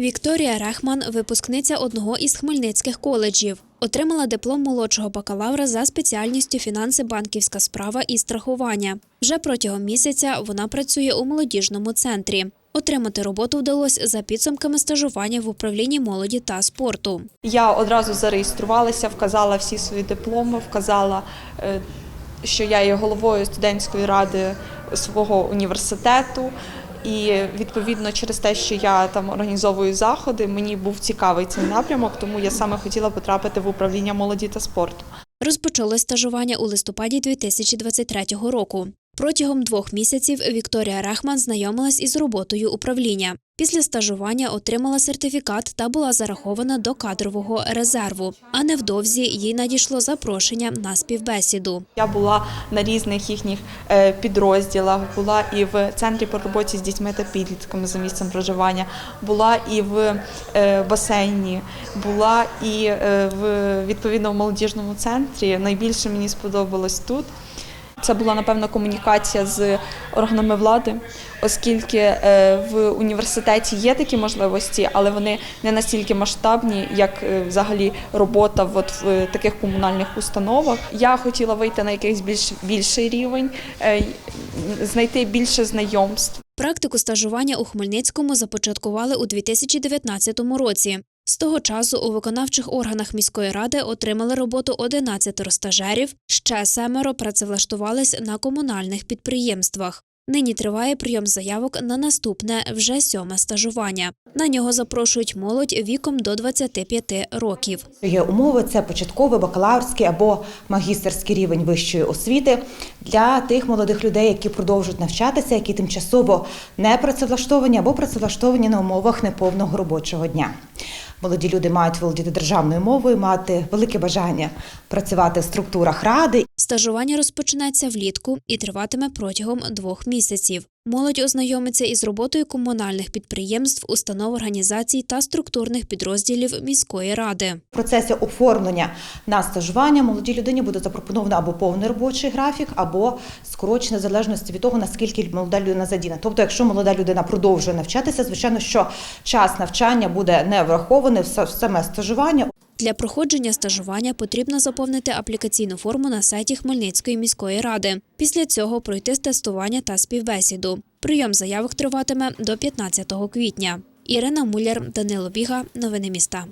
Вікторія Рехман, випускниця одного із хмельницьких коледжів, отримала диплом молодшого бакалавра за спеціальністю фінанси, банківська справа і страхування. Вже протягом місяця вона працює у молодіжному центрі. Отримати роботу вдалося за підсумками стажування в управлінні молоді та спорту. Я одразу зареєструвалася, вказала всі свої дипломи, вказала, е, що я є головою студентської ради свого університету. І відповідно через те, що я там організовую заходи, мені був цікавий цей напрямок, тому я саме хотіла потрапити в управління молоді та спорту. Розпочалось стажування у листопаді 2023 року. Протягом двох місяців Вікторія Рахман знайомилась із роботою управління. Після стажування отримала сертифікат та була зарахована до кадрового резерву. А невдовзі їй надійшло запрошення на співбесіду. Я була на різних їхніх е, підрозділах, була і в центрі по роботі з дітьми та підлітками за місцем проживання, була і в е, басейні, була і е, в відповідно в молодіжному центрі. Найбільше мені сподобалось тут. Це була напевно комунікація з органами влади, оскільки е, в університеті є такі можливості, але вони не настільки масштабні, як е, взагалі робота от в таких комунальних установах. Я хотіла вийти на якийсь більш більший рівень, е, знайти більше знайомств. Практику стажування у Хмельницькому започаткували у 2019 році. З того часу у виконавчих органах міської ради отримали роботу 11 стажерів, ще семеро працевлаштувались на комунальних підприємствах. Нині триває прийом заявок на наступне вже сьоме стажування. На нього запрошують молодь віком до 25 років. Є умови це початковий, бакалаврський або магістерський рівень вищої освіти для тих молодих людей, які продовжують навчатися, які тимчасово не працевлаштовані або працевлаштовані на умовах неповного робочого дня. Молоді люди мають володіти державною мовою, мати велике бажання працювати в структурах ради Стажування розпочнеться влітку і триватиме протягом двох місяців. Молодь ознайомиться із роботою комунальних підприємств, установ організацій та структурних підрозділів міської ради. В процесі оформлення на стажування молодій людині буде запропоновано або повний робочий графік, або скорочений залежності від того, наскільки молода людина задіяна. Тобто, якщо молода людина продовжує навчатися, звичайно, що час навчання буде не врахований в саме стажування. Для проходження стажування потрібно заповнити аплікаційну форму на сайті Хмельницької міської ради. Після цього пройти тестування та співбесіду. Прийом заявок триватиме до 15 квітня. Ірина Муляр, Данило Біга. Новини міста.